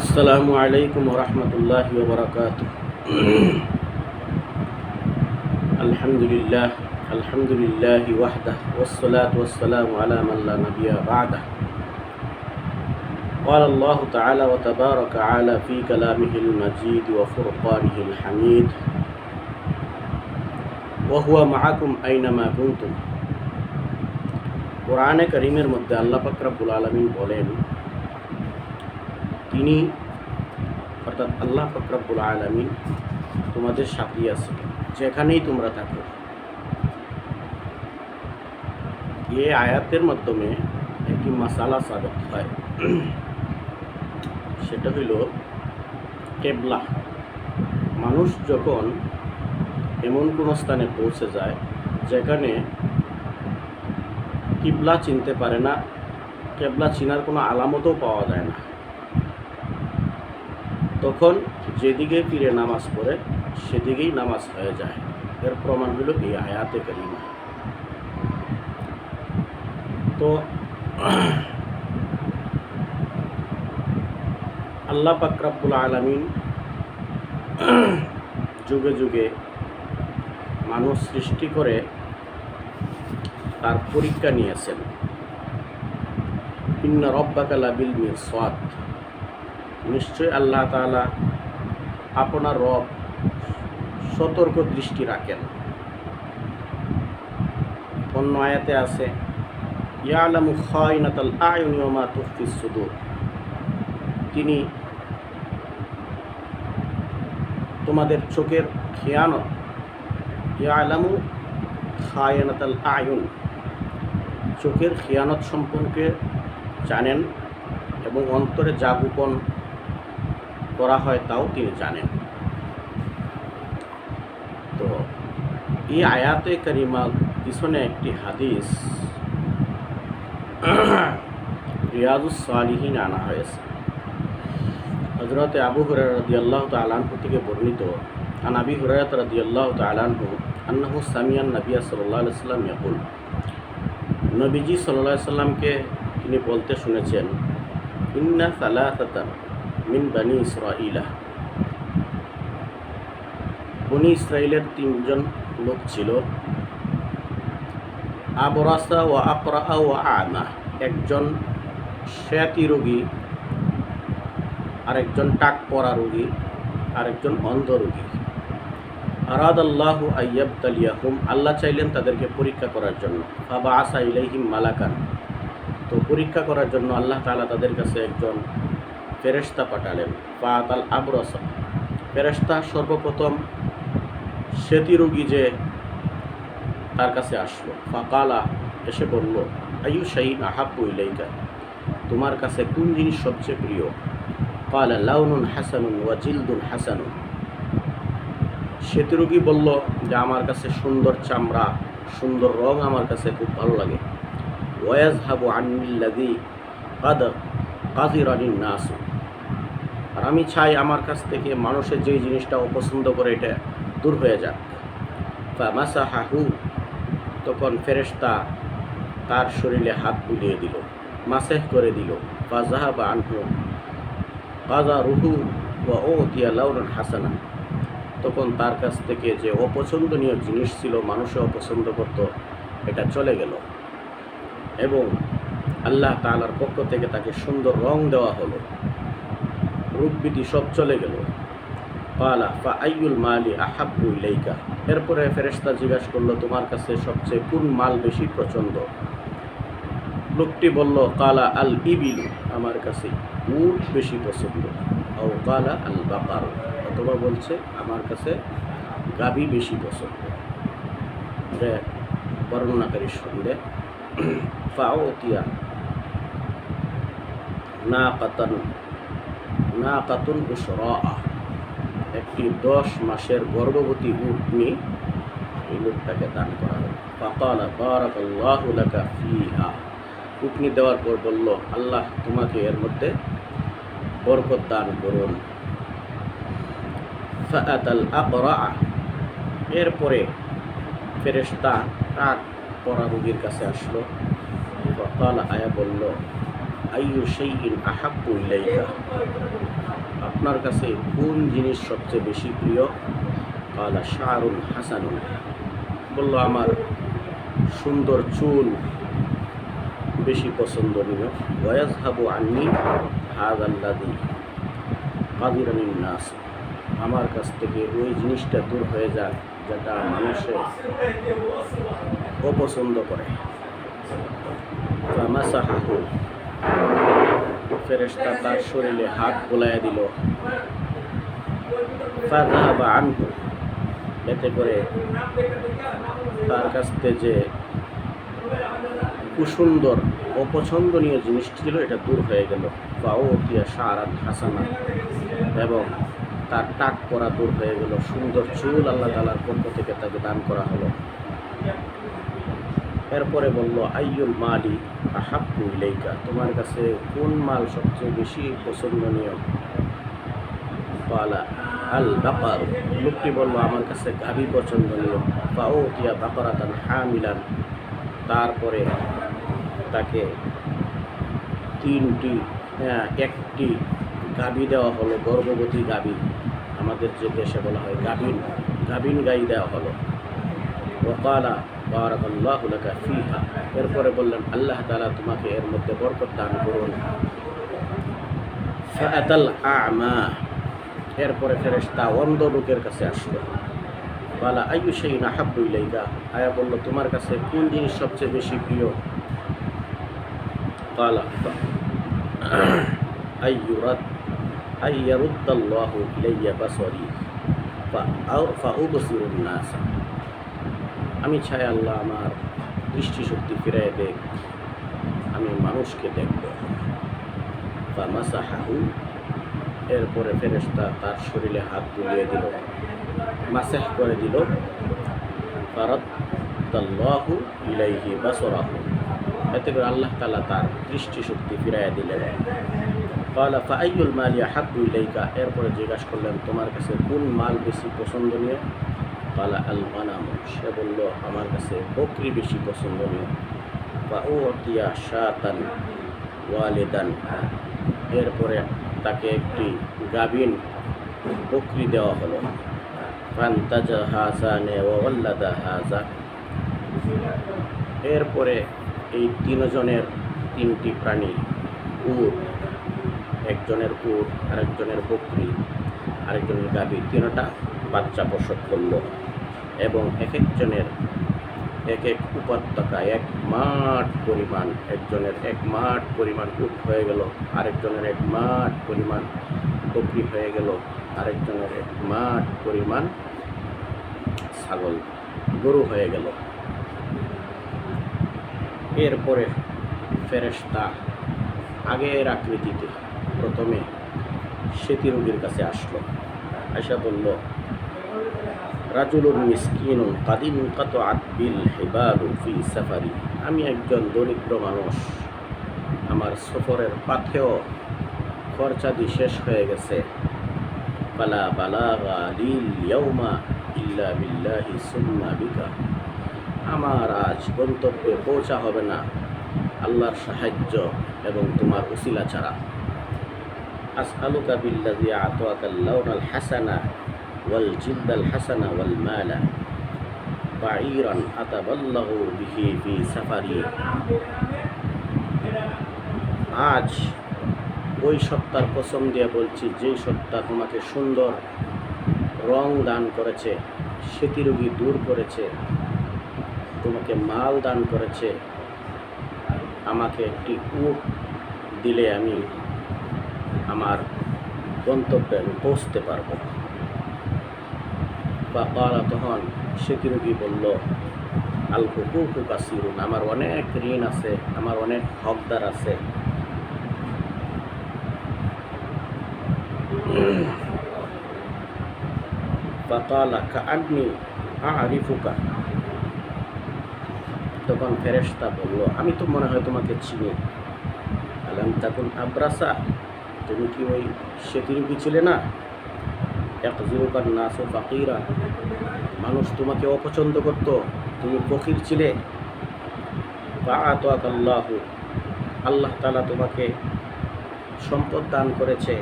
আসসালামু আলাইকুম রহমতুল্লাহ বরকাত আলহামদুলিল্লাহ আলহামদুলিল্লাহ ওয়াহদাহ والصلاة والسلام على من لا نبي بعده قال الله تعالى وتبارك على في كلامه المجيد وفرقانه الحميد وهو معكم أينما كنتم কোরআনে করিমের মধ্যে আল্লাহ পাকরাবুল আলমিন বলেন তিনি অর্থাৎ আল্লাহ ফকরাবুল আলমিন তোমাদের সাথী আছে, যেখানেই তোমরা থাকো। এ আয়াতের মাধ্যমে একটি মাসালা সাবেক হয়। সেটা হইল কেবলা। মানুষ যখন এমন কোনো স্থানে পৌঁছে যায়, যেখানে কিবলা চিনতে পারে না, কেবলা চিনার কোনো আলামতও পাওয়া যায় না। যেদিকে ফিরে নামাজ পড়ে, সেদিকেই নামাজ হয়ে যায়। এর প্রমাণ হলো এই আয়াতে করিমা। তো আল্লাহ পাকরাবুল আলমিন যুগে যুগে মানুষ সৃষ্টি করে তার পরীক্ষা নিয়েছেন। ইন্না রব্বাকালা বিল মির সাদ নিশ্চয় আল্লাহ তালা আপনার রব সতর্ক দৃষ্টি রাখেন। অন্য আয়াতে আছে তিনি তোমাদের চোখের খেয়ানত, ইয়ালামু খায়নাতাল আয়ুন। চোখের খেয়ানত সম্পর্কে জানেন এবং অন্তরে যা গোপন করা হয় তাও তিনি জানেন। তো এই আয়াতে করিমা পিছনে একটি হাদিস রিয়াজুস সালিহীন আনা হয়েছে। হজরত আবু হুরার রদি আল্লাহ তালানহু থেকে বর্ণিত, আন আবি হুরায়ত রদি আল্লাহ তালানহু আন্নাহু সামিয়ান নবিয়া সাল্লাহ সাল্লাম ইয়াকুল। নবীজি সাল্লাহ সাল্লামকে তিনি বলতে শুনেছেন, ইন্না সালাসাতান মিন বানি ইসরাইলা বনি ইসরায়েলের তিনজন লোক ছিল। আবরাসা ও আকরা ও আনা। একজন শ্যাতি রোগী, আরেকজন টাক পরা রোগী, আরেকজন অন্ধ রোগী। আরাদ আল্লাহ আയ്য়াব তালিয়াহুম আল্লাহ চাইলেন তাদেরকে পরীক্ষা করার জন্য। বাবা আসা ইলাইহিম মালাকান। তো পরীক্ষা করার জন্য আল্লাহ তালা তাদের কাছে একজন ফেরেস্তা পাঠালেন। ফাত আল আবরস ফেরেস্তা সর্বপ্রথম সেতি রোগী যে তার কাছে আসলো। ফাকালা এসে বলল আয়ু শাহিন আহাব্বু ইলাইকা? তোমার কাছে কোন জিনিস সবচেয়ে প্রিয়? কালা, লাউনুন হাসানুন ওয়া জিলদুন হাসানুন। সেতুরোগী বলল, যে আমার কাছে সুন্দর চামড়া, সুন্দর রং আমার কাছে খুব ভালো লাগে। ওয়াজ হাবু আনিল্লাদি কাদ কাজির আনিন নাসু আর আমি চাই আমার কাছ থেকে মানুষের যেই জিনিসটা অপছন্দ করে এটা দূর হয়ে যাক। মাসা হাহু তখন ফেরেস্তা তার শরীরে হাত বুলিয়ে দিল, মাসেহ করে দিল। বা আনহু কাজা রুহু বা ও তিয়া লাউরন হাসানা। তখন তার কাছ থেকে যে অপছন্দনীয় জিনিস ছিল, মানুষে অপছন্দ করত, এটা চলে গেল। এবং আল্লাহ তালার পক্ষ থেকে তাকে সুন্দর রং দেওয়া হলো। রূপবিধি সব চলে গেল। পালা, ফা আইউল মালি আহাব্বু ইলাইকা? এরপরে ফেরেস্তা জিজ্ঞাসা করল, তোমার কাছে সবচেয়ে কোন মাল বেশি প্রচণ্ড লোকটি বলল, কালা আল ইবিল, আমার কাছে উট বেশি পছন্দ। ও কালা আল বাকার, অথবা বলছে, আমার কাছে গাবি বেশি পছন্দ। বর্ণনাকারীর সঙ্গে ফাওতিয়া না কাতান না কাতুন উসরা একটি দশ মাসের গর্ভবতী উটনি এই লোকটাকে দান করা হলো। ফাকালা, বারাকাল্লাহু লাকা ফিহা। উটনি দেওয়ার পর বলল, আল্লাহ তোমাকে এর মধ্যে বরকত দান করুন। ফাআতাল আকরা এরপরে ফেরেশতা টাক পরা রুগীর কাছে আসলো। ফাকালা আয়া বলল আপনার কাছে কোন জিনিস সবচেয়ে বেশি প্রিয়? কালা শাহরুন হাসানুন। বলল, আমার সুন্দর চুল বেশি পছন্দনীয় ওয়াজ হাবু আন্নি হাদ আল্লাদি কাদিরানিন নাস আমার কাছ থেকে ওই জিনিসটা দূর হয়ে যাক, যেটা মানুষের অপছন্দ করে। ফেরেশতা তার শরীরে হাত বোলাইয়া দিল। ফাযাহাবা আনহু। এতে করে তার কাছ থেকে যে কুসুন্দর অপছন্দনীয় জিনিসটি ছিল, এটা দূর হয়ে গেল। বাও তিয়া সারাত হাসানা। এবং তার টাক করা দূর হয়ে গেল। সুন্দর চুল আল্লাহ তালার পক্ষ থেকে তাকে দান করা হলো। এরপরে বলল আইয়ুল মালি আহাব্বু ইলাইকা? তোমার কাছে কোন মাল সবচেয়ে বেশি পছন্দনীয়? পালা আল বাপার লোকটি বলল আমার কাছে গাভী পছন্দনীয়। বা পাও তিয়া বাপারাতান হামিলান। তারপরে তাকে তিনটি হ্যাঁ, একটি গাভী দেওয়া হলো গর্ভবতী গাভী। আমাদের যে দেশে বলা হয় গাভীন গাভীন গাই দেওয়া হলো। ওকালা এরপরে বললেন, আল্লাহ তাআলা তোমাকে এর মধ্যে বরকত দান করুন। এরপরে ফেরেশতা অন্ধ লোকের কাছে আসলো। বালা আয়ু সেই নাহাব্বু ইলাইকা আয়া বলল, তোমার কাছে কোন জিনিস সবচেয়ে বেশি প্রিয়? কালা আইয়ুরাদ আইয়ারুদ্দাল্লাহু ইলাইয়া বাসরি। ফাউবসিরুন নাস। আমি চাই আল্লাহ আমার দৃষ্টিশক্তি ফিরাই দেখ, আমি মানুষকে দেখব। বা মাসাহাহু এরপরে ফেরেশতা তার শরীরে হাত বুলিয়ে দিল, মাসাহ করে দিল ফারাদ্দাল্লাহু ইলাইহি বাসরাহু। এতে করে আল্লাহ তাআলা তার দৃষ্টিশক্তি ফিরাইয়া দিলেন। কালা ফাইয়ুল মাল ইয়াহাব্বু ইলাইকা? এরপরে জিজ্ঞাসা করলেন, তোমার কাছে কোন মাল বেশি পছন্দনীয়? কালা আল গানাম সে বলল, আমার কাছে বকরি বেশি পছন্দনীয় বা ও অতিয়া শাতান ওয়ালেদান এরপরে তাকে একটি গাভিন বকরি দেওয়া হলো। ফান্তাজা হাসানে ওয়াল্লাদা হাজা। এরপরে এই তিনজনের তিনটি প্রাণী, উট, একজনের উট, আরেকজনের বকরি। আরেকজনের গাভী, তিনটা বাচ্চা প্রসব করল এবং এক একজনের এক এক উপত্যকা এক মাঠ পরিমাণ, একজনের এক মাঠ পরিমাণ উট হয়ে গেল, আরেকজনের এক মাঠ পরিমাণ বকরি হয়ে গেল, আরেকজনের এক মাঠ পরিমাণ ছাগল, গরু হয়ে গেল। এরপরে ফেরেশতা আগের আকৃতিতে প্রথমে সেতী রোগীর কাছে আসলো। আয়সা বলল রাজুলুর মিসকিনুন কাদিন কত আতবিল হেবালু ফি সাফারি। আমি একজন দরিদ্র মানুষ। আমার সফরের পাথেও খরচাদি শেষ হয়ে গেছে। পালা বালাগা লিল ইয়ৌমা ইল্লা বিল্লাহি সুম্মা বিকা। আমার আজ গন্তব্যে পৌঁছা হবে না। আল্লাহর সাহায্য এবং তোমার উসিলা ছাড়া। আসআলুকা বিল্লাযী আতাকা আল-লাউনাল হাসানা ওয়াল জিলদাল হাসানা ওয়াল মালা বাঈরান আতাবাল্লাহু বিহি ফি সাফারি। আজ ওই সত্তার কসম দিয়ে বলছি যে সত্তা তোমাকে সুন্দর রং দান করেছে স্মৃতিরোগী দূর করেছে, তোমাকে মাল দান করেছে, আমাকে একটি উট দিলে আমি আমার গন্তব্যে আমি পৌঁছতে পারব। বা কালা তখন স্মৃতিরোগী বলল, আল হুকুকু কাসিরুন, আমার অনেক ঋণ আছে, আমার অনেক হকদার আছে। তখন ফেরেস্তা বলল, আমি তো মনে হয় তোমাকে চিনি। আলাম তাকুন আব্রাসা? তুমি কি ওই সেতুরুপি ছিলে না? এক জিরুকার নাস ও ফাকিরা। মানুষ তোমাকে অপছন্দ করত, তুমি ফকির ছিলে। বা আল্লাহ। আল্লাহ তালা তোমাকে সম্পদ দান করেছে।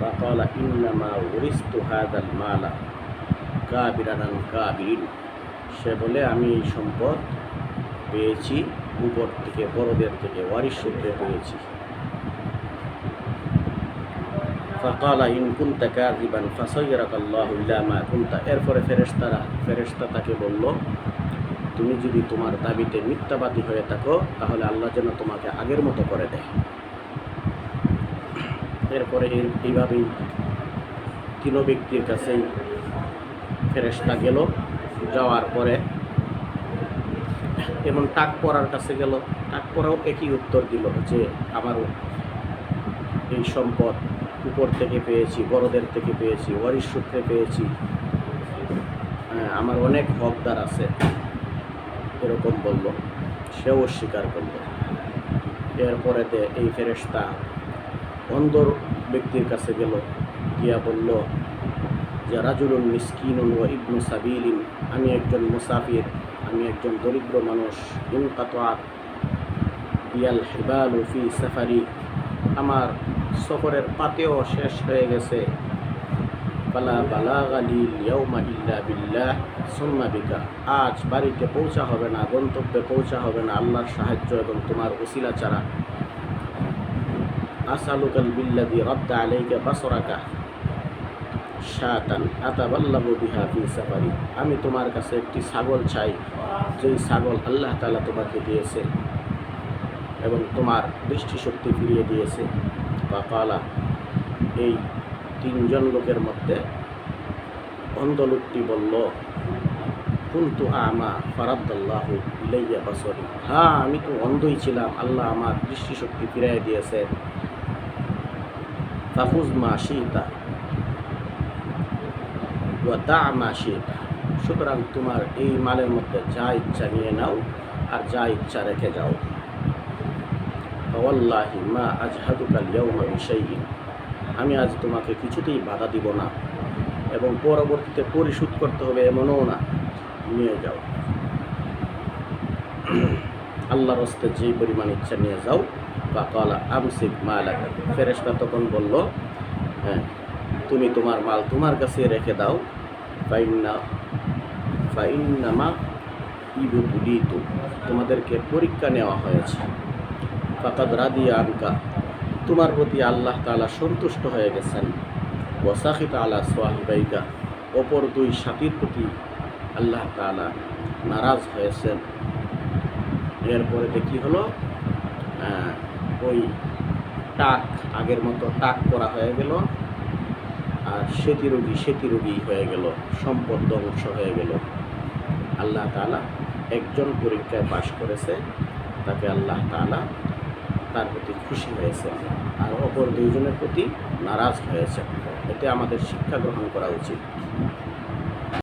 বা কলা ইন্নামা উরিস্তু হাদাল মালা। কাবিরিন। সে বলে, আমি এই সম্পদ পেয়েছি, উপর থেকে, বড়দের থেকে, ওয়ারিশ সূত্রে পেয়েছি। ফাকালা ইনকুন তাকে আজিবান মা কুন্তা এরপরে ফেরেশতারা, ফেরেশতা তাকে বলল, তুমি যদি তোমার দাবিতে মিথ্যাবাদী হয়ে থাকো, তাহলে আল্লাহ যেন তোমাকে আগের মতো করে দেয়। এরপরে এইভাবেই তিন ব্যক্তির কাছেই ফেরেশতা গেল। যাওয়ার পরে এমন টাক পরার কাছে গেল। টাক পরাও একই উত্তর দিল যে, আমারও এই সম্পদ উপর থেকে পেয়েছি বড়দের থেকে পেয়েছি ওয়ারিশ সূত্রে পেয়েছি। হ্যাঁ, আমার অনেক হকদার আছে এরকম বলল সেও স্বীকার করল। এরপরে এই ফেরেশতা অন্ধর ব্যক্তির কাছে গেল গিয়া বলল যে রাজুলুন মিসকিনুন ও ইবনু সাবিলিন আমি একজন মুসাফির আমি একজন দরিদ্র মানুষ ইন কাতোয়াত ইয়াল হেবাল ফি সাফারি আমার সফরের পাতেও শেষ হয়ে গেছে। বালা গালি ইয়ৌমা ইল্লা বিল্লাহ, সুম্মা আজ বাড়িতে পৌঁছা হবে না, গন্তব্যে পৌঁছা হবে না, আল্লাহর সাহায্য এবং তোমার উসিলা ছাড়া। আসালুকাল বিল্লাদি রদ্দা আলাইকা বাসরাকা শাতান আতাবাল্লাবু বিহা ফি সাফারি। আমি তোমার কাছে একটি ছাগল চাই, যেই ছাগল আল্লাহ তাআলা তোমাকে দিয়েছে এবং তোমার দৃষ্টিশক্তি ফিরিয়ে দিয়েছে। বা কালা এই তিনজন লোকের মধ্যে অন্ধ লোকটি বলল কুন্তু আমা ফারাদ্দাল্লাহ ইলাইয়া বাসরি। হ্যাঁ আমি তো অন্ধই ছিলাম। আল্লাহ আমার দৃষ্টিশক্তি ফিরাই দিয়েছে তাফুজ মা শিতা দা মা সুতরাং তোমার এই মালের মধ্যে যা ইচ্ছা নিয়ে নাও আর যা ইচ্ছা রেখে যাও। ওয়াল্লাহি মা আজহাদুকাল ইয়াউমা আমি আজ তোমাকে কিছুতেই বাধা দিব না এবং পরবর্তীতে পরিশোধ করতে হবে এমনও না। নিয়ে যাও। আল্লাহর হস্তে যেই পরিমাণ ইচ্ছা নিয়ে যাও। বা কলা মা এলাকা ফেরেস্তা তখন বলল হ্যাঁ তুমি তোমার মাল তোমার কাছে রেখে দাও। ফাইন্না, ফাইন্নামা ইবু তুলিতু তোমাদেরকে পরীক্ষা নেওয়া হয়েছে। ফাকাদ রাদিয়া আনকা তোমার প্রতি আল্লাহ তাআলা সন্তুষ্ট হয়ে গেছেন। ওয়াসাখিত আলা সোয়াহিবাইকা অপর দুই সাথীর প্রতি আল্লাহ তাআলা নারাজ হয়েছেন। এরপরে দেখি হলো ওই টাক, আগের মতো টাক করা হয়ে গেল, আর সেতি রোগী সেতি রোগী হয়ে গেল, সম্পদ ধ্বংস হয়ে গেল। আল্লাহ তাআলা একজন পরীক্ষায় পাশ করেছে, তাকে আল্লাহ তাআলা তার প্রতি খুশি হয়েছে আর অপর দুইজনের প্রতি নারাজ হয়েছে। এতে আমাদের শিক্ষা গ্রহণ করা উচিত।